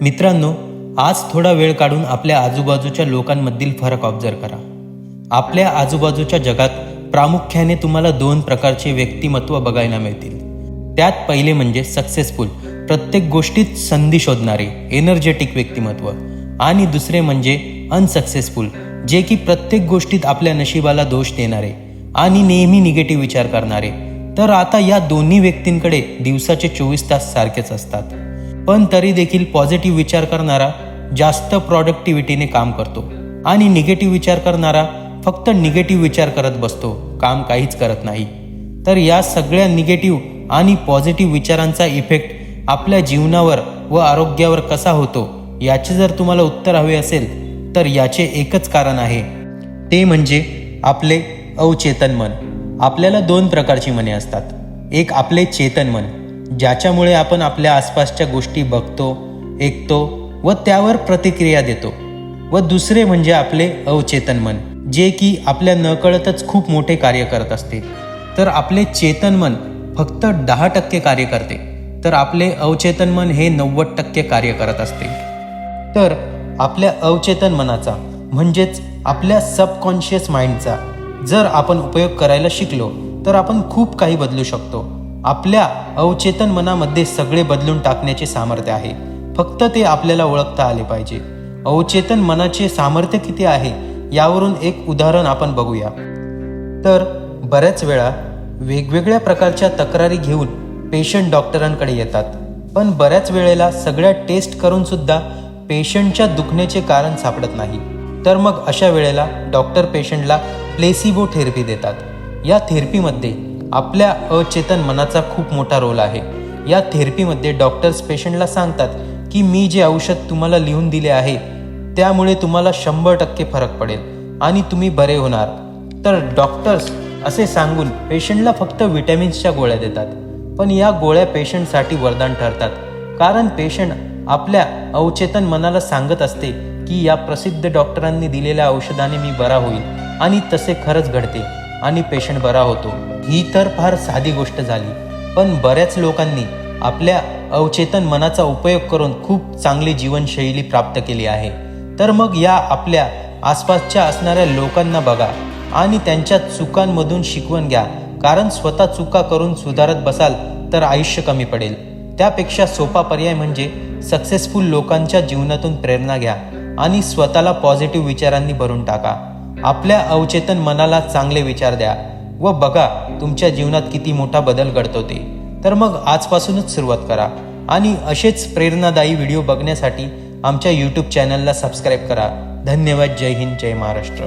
मित्रांनो आज थोडा वेळ काढून आपल्या आजूबाजूच्या लोकांमधील फरक ऑब्झर्व करा. आपल्या आजूबाजूच्या जगात प्रामुख्याने तुम्हाला दोन प्रकारचे व्यक्तिमत्व बघायला मिळतील. त्यात पहिले म्हणजे सक्सेसफुल प्रत्येक गोष्टीत संधी शोधणारे एनर्जेटिक व्यक्तिमत्व. आणि दुसरे म्हणजे अनसक्सेसफुल जे की प्रत्येक गोष्टीत आपल्या नशिबाला दोष देणारे आणि नेहमी निगेटिव्ह विचार करणारे. तर आता या दोन्ही व्यक्तींकडे दिवसाचे चोवीस तास सारखेच असतात. पण तरी देखील पॉझिटिव्ह विचार करणारा जास्त प्रॉडक्टिव्हिटीने काम करतो. आणि निगेटिव्ह विचार करणारा फक्त निगेटिव्ह विचार करत बसतो. काम काहीच करत नाही. तर या सगळ्या निगेटिव्ह आणि पॉझिटिव्ह विचारांचा इफेक्ट आपल्या जीवनावर व आरोग्यावर कसा होतो याचे जर तुम्हाला उत्तर हवे असेल तर याचे एकच कारण आहे. ते म्हणजे आपले अवचेतन मन. आपल्याला दोन प्रकारची मने असतात. एक आपले चेतन मन. ज्याच्यामुळे आपण आपल्या आसपासच्या गोष्टी बघतो ऐकतो व त्यावर प्रतिक्रिया देतो. व दुसरे म्हणजे आपले अवचेतन मन जे की आपल्या नकळतच खूप मोठे कार्य करत असते. तर आपले चेतन मन फक्त दहा टक्के कार्य करते. तर आपले अवचेतन मन हे नव्वद टक्के कार्य करत असते. तर आपल्या अवचेतन मनाचा म्हणजेच आपल्या सबकॉन्शियस माइंडचा जर आपण उपयोग करायला शिकलो तर आपण खूप काही बदलू शकतो. आपल्या अवचेतन मनामध्ये सगळे बदलून टाकण्याचे सामर्थ्य आहे. फक्त ते आपल्याला ओळखता आले पाहिजे. अवचेतन मनाचे सामर्थ्य किती आहे यावरून एक उदाहरण आपण बघूया. तर बऱ्याच वेळा वेगवेगळ्या प्रकारच्या तक्रारी घेऊन पेशंट डॉक्टरांकडे येतात. पण बऱ्याच वेळेला सगळ्या टेस्ट करून सुद्धा पेशंटच्या दुखण्याचे कारण सापडत नाही. तर मग अशा वेळेला डॉक्टर पेशंटला प्लेसिबो थेरपी देतात. या थेरपीमध्ये आपल्या अचेतन मनाचा खूप मोठा रोल आहे. या थेरपीमध्ये डॉक्टर्स पेशंटला सांगतात की मी जे औषध तुम्हाला लिहून दिले आहे त्यामुळे तुम्हाला शंभर टक्के फरक पडेल आणि तुम्ही बरे होणार. तर डॉक्टर्स असे सांगून पेशंटला फक्त विटॅमिन्सच्या गोळ्या देतात. पण या गोळ्या पेशंटसाठी वरदान ठरतात. कारण पेशंट आपल्या अवचेतन मनाला सांगत असते की या प्रसिद्ध डॉक्टरांनी दिलेल्या औषधाने मी बरा होईल आणि तसे खरंच घडते. आणि पेशंट बरा होतो. ही तर फार साधी गोष्ट झाली. पण बऱ्याच लोकांनी आपल्या अवचेतन मनाचा उपयोग करून खूप चांगली जीवनशैली प्राप्त केली आहे. तर मग या आपल्या आसपासच्या असणाऱ्या लोकांना बघा आणि त्यांच्या चुकांमधून शिकवण घ्या. कारण स्वतः चुका करून सुधारत बसाल तर आयुष्य कमी पडेल. त्यापेक्षा सोपा पर्याय म्हणजे सक्सेसफुल लोकांच्या जीवनातून प्रेरणा घ्या आणि स्वतःला पॉझिटिव्ह विचारांनी भरून टाका. आपल्या अवचेतन मनाला चांगले विचार द्या व बघा तुमच्या जीवनात किती मोठा बदल घडतो ते. तर मग आजपासूनच सुरुवात करा आणि असेच प्रेरणादायी व्हिडिओ बघण्यासाठी आमच्या यूट्यूब चॅनलला सबस्क्राईब करा. धन्यवाद. जय हिंद. जय महाराष्ट्र.